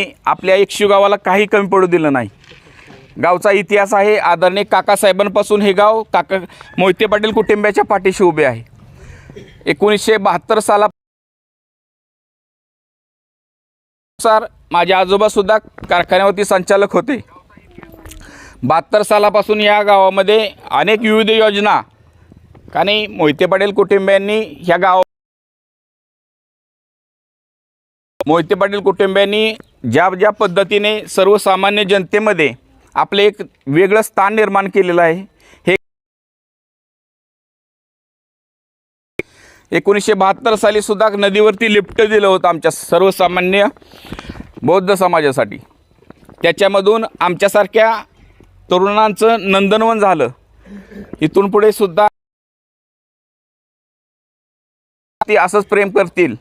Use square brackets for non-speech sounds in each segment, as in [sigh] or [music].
आपल्या एकशे गावाला काही कमी पडू दिलं नाही. गावचा इतिहास आहे आदरणीय काकासाहेबांपासून हे गाव काका मोहिते पाटील कुटुंबियाच्या पाठीशी उभे आहे. एकोणीसशे बहात्तर सालानुसार माझे आजोबासुद्धा कारखान्यावरती संचालक होते. बहात्तर सालापासून या गावामध्ये अनेक विविध योजना आणि मोहिते पाटील कुटुंबियांनी ह्या गाव मोहिते पाटील कुटुंबियांनी ज्या ज्या पद्धतीने सर्वसामान्य जनतेमध्ये आपले एक वेगळं स्थान निर्माण केलेलं आहे हे एकोणीसशे बहात्तर साली सुद्धा नदीवरती लिफ्ट दिलं होतं आमच्या सर्वसामान्य बौद्ध समाजासाठी. त्याच्यामधून आमच्यासारख्या तरुणांचं नंदनवन झालं. इथून पुढे सुद्धा ते असंच प्रेम करतील.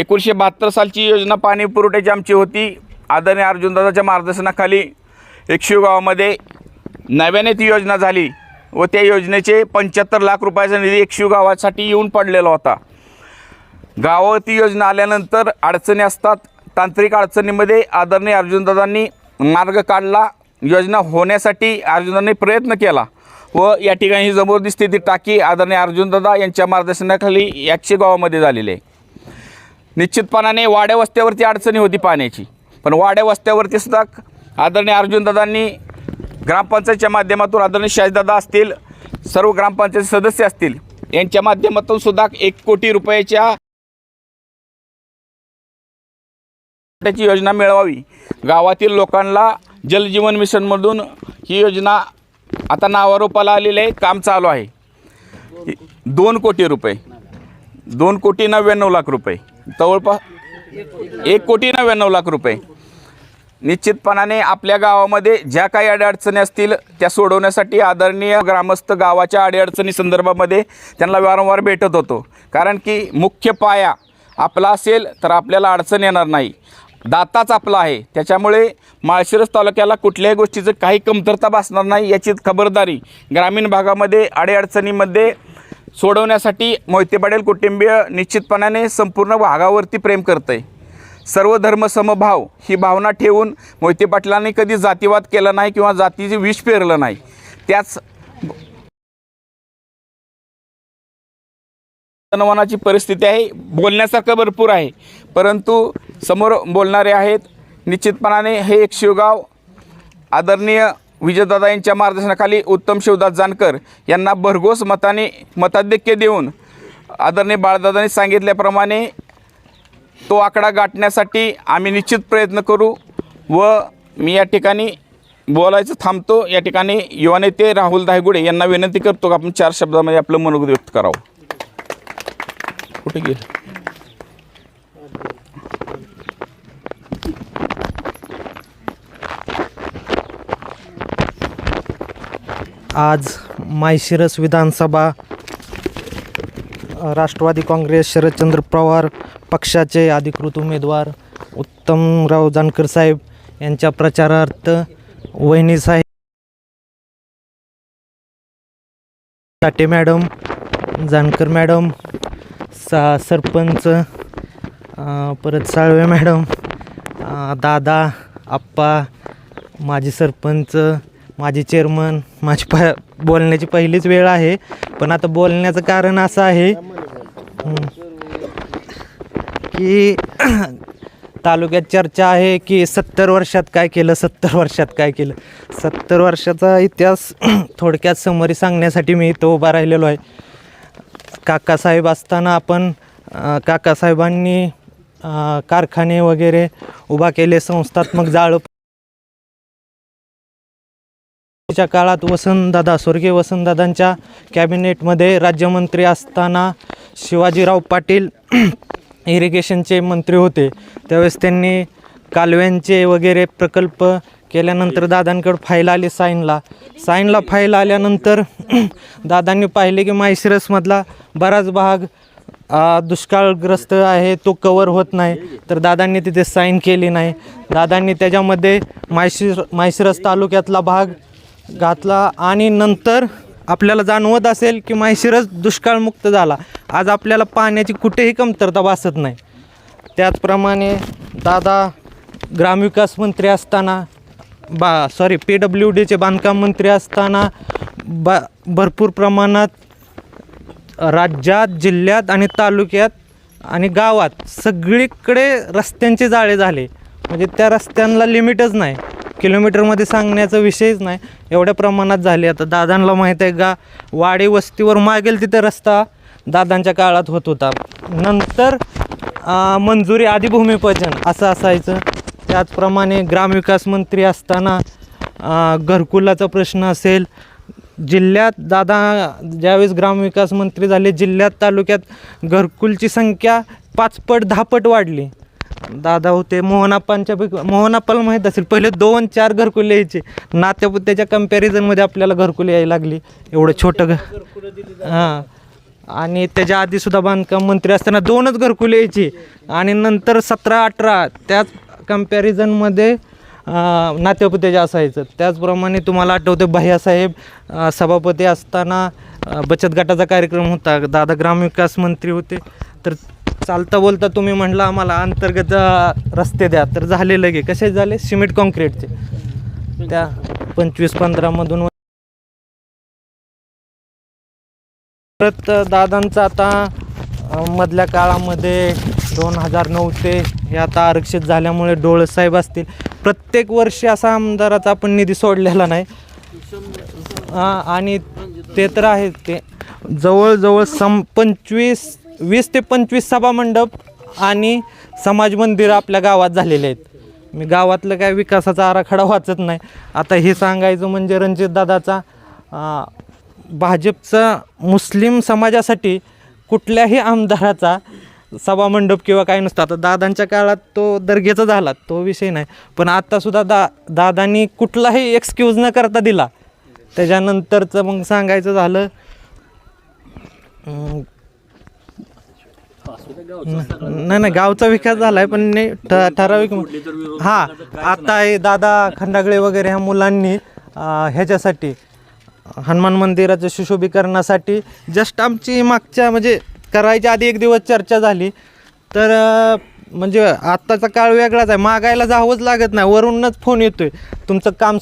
एकोणीसशे बहात्तर सालची योजना पाणी पुरवठ्याची आमची होती. आदरणीय अर्जुनदादाच्या मार्गदर्शनाखाली एकशे गावामध्ये नव्याने ती योजना झाली व त्या योजनेचे पंच्याहत्तर लाख रुपयाचा निधी एकशे गावासाठी येऊन पडलेला होता. गावावर ती योजना आल्यानंतर अडचणी असतात. तांत्रिक अडचणीमध्ये आदरणीय अर्जुनदादांनी मार्ग काढला. योजना होण्यासाठी अर्जुनदांनी प्रयत्न केला व या ठिकाणी ही जबरदस्ती ती टाकी आदरणीय अर्जुनदादा यांच्या मार्गदर्शनाखाली एकशे गावामध्ये झालेली आहे. निश्चितपणाने वाड्या वस्त्यावरती अडचणी होती पाण्याची. पण वाड्या वस्त्यावरती सुद्धा आदरणीय अर्जुनदादांनी ग्रामपंचायतच्या माध्यमातून आदरणीय शाहीदादा असतील सर्व ग्रामपंचायत सदस्य असतील यांच्या माध्यमातून सुद्धा एक कोटी रुपयाच्या त्याची योजना मिळवावी. गावातील लोकांना जलजीवन मिशनमधून ही योजना आता नावारूपाला आलेली आहे काम चालू आहे. दोन कोटी रुपये. दोन कोटी नव्याण्णव लाख रुपये. जवळपास एक कोटी नव्याण्णव लाख रुपये. निश्चितपणाने आपल्या गावामध्ये ज्या काही अडीअडचणी असतील त्या सोडवण्यासाठी आदरणीय ग्रामस्थ गावाच्या अडीअडचणी संदर्भामध्ये त्यांना वारंवार भेटत होतो. कारण की मुख्य पाया आपला असेल तर आपल्याला अडचण येणार नाही. दाताच आपला आहे. त्याच्यामुळे माळशिरस तालुक्याला कुठल्याही गोष्टीचं काही कमतरता भासणार नाही याची खबरदारी ग्रामीण भागामध्ये अडीअडचणीमध्ये सोडवण्यासाठी मोहिते पाटील कुटुंबीय निश्चितपणाने संपूर्ण भागावरती प्रेम करतं आहे सर्व धर्मसमभाव ही भावना ठेवून मोहिते पाटलांनी कधी जातीवाद केला नाही किंवा जातीचे विष पेरलं नाही. त्याच तणवनाची परिस्थिती आहे. बोलण्यासारखं भरपूर आहे. परंतु समोर बोलणारे आहेत. निश्चितपणाने हे एक शिवगाव आदरणीय विजयदादा यांच्या मार्गदर्शनाखाली उत्तम शिवदास जानकर यांना भरघोस मताने मताधिक्य देऊन आदरणीय बाळदादांनी सांगितल्याप्रमाणे तो आकडा गाठण्यासाठी आम्ही निश्चित प्रयत्न करू व मी या ठिकाणी बोलायचं थांबतो. या ठिकाणी युवा नेते राहुल धायगुडे यांना विनंती करतो की आपण चार शब्दामध्ये आपलं मनोगत व्यक्त करावं. कुठे गेलं? आज मायशिरस विधानसभा राष्ट्रवादी काँग्रेस शरदचंद्र पवार पक्षाचे अधिकृत उमेदवार उत्तमराव जानकर साहेब यांच्या प्रचारार्थ वहिनी साहेब टाटे मॅडम जानकर मॅडम सा सरपंच परत साळवे मॅडम दादा आप्पा माजी सरपंच माझे चेअरमन माझी प बोलण्याची पहिलीच वेळ आहे. पण आता बोलण्याचं कारण असं आहे की [clears throat] तालुक्यात चर्चा आहे की सत्तर वर्षात काय केलं सत्तर वर्षात काय केलं. सत्तर वर्षाचा इतिहास [clears throat] थोडक्यात समोरी सांगण्यासाठी मी इथं उभा राहिलेलो आहे. काकासाहेब असताना आपण काकासाहेबांनी कारखाने वगैरे उभा केले संस्थात्मक जाळं च्या काळात वसंतदादा स्वर्गीय वसंतदादांच्या कॅबिनेटमध्ये राज्यमंत्री असताना शिवाजीराव पाटील [clears throat] इरिगेशनचे मंत्री होते. त्यावेळेस त्यांनी कालव्यांचे वगैरे प्रकल्प केल्यानंतर दादांकडे फाईल आली साईनला. साईनला फाईल आल्यानंतर [clears throat] दादांनी पाहिले की मायसिरसमधला बराच भाग दुष्काळग्रस्त आहे तो कवर होत नाही. तर दादांनी तिथे साईन केली नाही. दादांनी त्याच्यामध्ये मायशिर मायशिरस तालुक्यातला भाग घातला आणि नंतर आपल्याला जाणवत असेल की माहिशीरच दुष्काळमुक्त झाला. आज आपल्याला पाण्याची कुठेही कमतरता भासत नाही. त्याचप्रमाणे दादा ग्रामविकास मंत्री असताना बा सॉरी पी डब्ल्यू डीचे बांधकाम मंत्री असताना बा भरपूर प्रमाणात राज्यात जिल्ह्यात आणि तालुक्यात आणि गावात सगळीकडे रस्त्यांचे जाळे झाले. म्हणजे त्या रस्त्यांना लिमिटच नाही. किलोमीटरमध्ये सांगण्याचा विषयच नाही. एवढ्या प्रमाणात झाले. आता दादांना माहीत आहे का वाडी वस्तीवर मागेल तिथे रस्ता दादांच्या काळात होत होता. नंतर मंजुरी आधी भूमिपूजन असं असायचं. त्याचप्रमाणे ग्रामविकास मंत्री असताना घरकुलाचा प्रश्न असेल. जिल्ह्यात दादा ज्यावेळेस ग्रामविकास मंत्री झाले जिल्ह्यात तालुक्यात घरकुलची संख्या पाचपट दहापट वाढली. दादा होते मोहनाप्पांच्या मोहनाप्पाला माहीत असेल पहिले दोन चार घरकुले यायचे. नात्यापुत्याच्या कम्पॅरिझनमध्ये आपल्याला घरकुले यायला लागली. एवढं छोटं घर हां. आणि त्याच्या आधीसुद्धा बांधकाम मंत्री असताना दोनच घरकुले यायची. आणि नंतर सतरा अठरा त्याच कम्पॅरिझनमध्ये नातेपुत्याचे असायचं. त्याचप्रमाणे तुम्हाला आठवतं भैयासाहेब सभापती असताना बचत गटाचा कार्यक्रम होता. दादा ग्रामविकास मंत्री होते. तर चालता बोलता तुम्ही म्हटलं आम्हाला अंतर्गत रस्ते द्या. तर झाले लगे कसे झाले? सिमेंट कॉन्क्रीटचे. त्या पंचवीस पंधरामधून परत दादांचं आता मधल्या काळामध्ये दोन हजार नऊ ते हे आता आरक्षित झाल्यामुळे डोळसाहेब असतील. प्रत्येक वर्षी असा आमदाराचा आपण निधी सोडलेला नाही. हां आणि ते तर आहे ते जवळजवळ सम पंचवीस वीस ते पंचवीस सभामंडप आणि समाज मंदिरं आपल्या गावात झालेले आहेत. मी गावातलं काय विकासाचा आराखडा वाचत नाही. आता हे सांगायचं म्हणजे रणजित दादाचा भाजपचा मुस्लिम समाजासाठी कुठल्याही आमदाराचा सभामंडप किंवा काही नसतं. आता दादांच्या काळात तो दर्गेचा झाला तो विषय नाही. पण आत्तासुद्धा दा दादांनी कुठलाही एक्सक्यूज न करता दिला. त्याच्यानंतरचं मग सांगायचं झालं नाही नाही गावचा विकास झालाय पण नाही ठ- ठराविक हां आता हे दादा खंडागळे वगैरे ह्या मुलांनी अं, ह्याच्यासाठी हनुमान मंदिराच्या सुशोभीकरणासाठी जस्ट आमची मागच्या म्हणजे करायच्या आधी एक दिवस चर्चा झाली. तर अं, म्हणजे आत्ताचा काळ वेगळाच आहे. मागायला जावंच लागत नाही. वरूनच फोन येतोय. तुमचं काम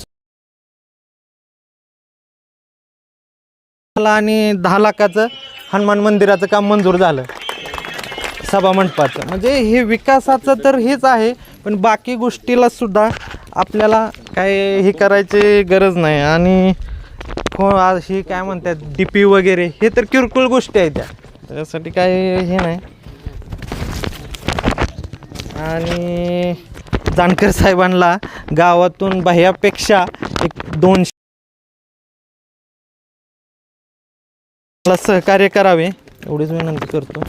झालं आणि दहा लाखाचं हनुमान मंदिराचं काम मंजूर झालं. सभा मंडपाचं म्हणजे हे विकासाचं तर हेच आहे पण बाकी गोष्टीला सुद्धा आपल्याला काय हे करायची गरज नाही. आणि को हे ही काय म्हणतात डी पी वगैरे हे तर किरकोळ गोष्टी आहेत त्या. त्यासाठी काय हे नाही. आणि जानकर साहेबांना गावातून बाह्यापेक्षा एक दोनशे सहकार्य करावे एवढीच विनंती करतो.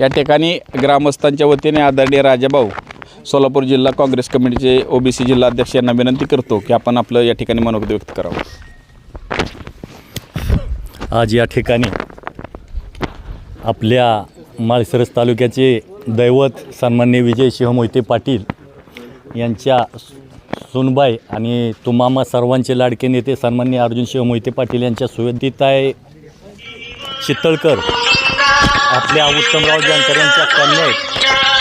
या ठिकाणी ग्रामस्थांच्या वतीने आदरणीय राजाभाऊ सोलापूर जिल्हा काँग्रेस कमिटीचे ओबीसी जिल्हा अध्यक्ष यांना विनंती करतो की आपण आपलं या ठिकाणी मनोगत व्यक्त करावं. आज या ठिकाणी आपल्या माळसरस तालुक्याचे दैवत सन्मान्य विजयसिंह मोहिते पाटील यांच्या सुनबाई आणि तुमामा सर्वांचे लाडके नेते सन्मान्य अर्जुनसिंह मोहिते पाटील यांच्या सुवेदिताय चितळकर आपल्या उत्तमराव जानकर यांच्या कन्या आहेत.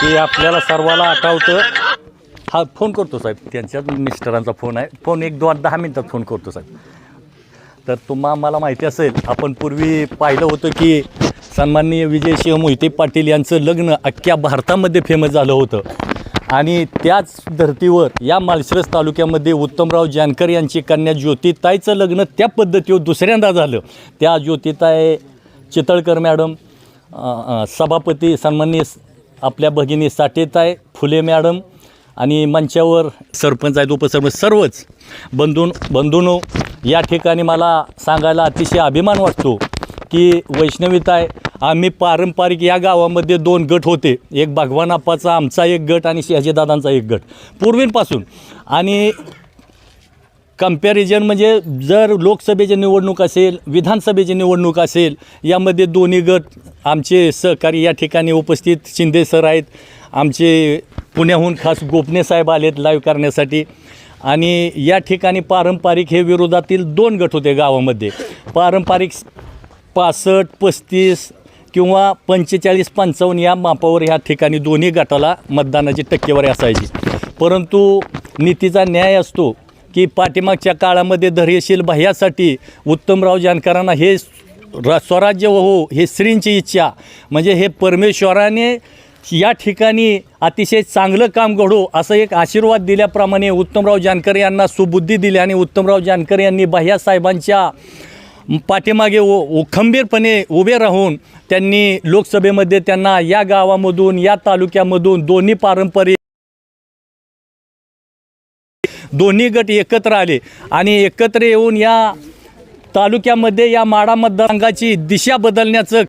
ते आपल्याला सर्वाला आठवतं. हा फोन करतो साहेब. त्यांच्या मिस्टरांचा फोन आहे. फोन एक दोन दहा मिनटात फोन करतो साहेब. तर तुम्हा मला माहिती असेल आपण पूर्वी पाहिलं होतं की सन्माननीय विजय शिव मोहिते पाटील यांचं लग्न अख्ख्या भारतामध्ये फेमस झालं होतं. आणि त्याच धर्तीवर या माळशिरस तालुक्यामध्ये उत्तमराव जानकर यांची कन्या ज्योतिताईचं लग्न त्या पद्धतीवर दुसऱ्यांदा झालं. त्या ज्योतिताई चितळकर मॅडम सभापती सन्माननीय आपल्या भगिनी साठेताय फुले मॅडम आणि मंचावर सरपंच आहेत उपसरपंच सर्वच बंधून बंधूनो या ठिकाणी मला सांगायला अतिशय अभिमान वाटतो की वैष्णवीताय आम्ही पारंपरिक या गावामध्ये दोन गट होते. एक भगवान आप्पाचा आमचा एक गट आणि शहाजीदादांचा एक गट. पूर्वींपासून. आणि कम्पॅरिजन म्हणजे जर लोकसभेची निवडणूक असेल विधानसभेची निवडणूक असेल यामध्ये दोन्ही गट आमचे सहकारी या ठिकाणी उपस्थित. शिंदे सर आहेत आमचे पुण्याहून खास गोपणे साहेब आलेत लाईव्ह करण्यासाठी. आणि या ठिकाणी पारंपरिक हे विरोधातील दोन गट होते गावामध्ये. पारंपरिक पासष्ट पस्तीस किंवा पंचेचाळीस पंचावन्न या मापावर ह्या ठिकाणी दोन्ही गटाला मतदानाची टक्केवारी असायची. परंतु नीतीचा न्याय असतो की पाठीमागच्या काळामध्ये धैर्यशील भयासाठी उत्तमराव जानकरांना हे र स्वराज्य हो हे श्रींची इच्छा. म्हणजे हे परमेश्वराने या ठिकाणी अतिशय चांगलं काम घडो असं एक आशीर्वाद दिल्याप्रमाणे उत्तमराव जानकर यांना सुबुद्धी दिली आणि उत्तमराव जानकर यांनी बाह्यासाहेबांच्या पाठीमागे ओ ओ- खंबीरपणे उभे राहून त्यांनी लोकसभेमध्ये त्यांना या गावामधून या तालुक्यामधून दोन्ही पारंपरिक दोन्ही गट एकत्र आले आणि एकत्र येऊन या तालुक्यामध्ये या माडा मतदारसंघाची दिशा बदलण्याचं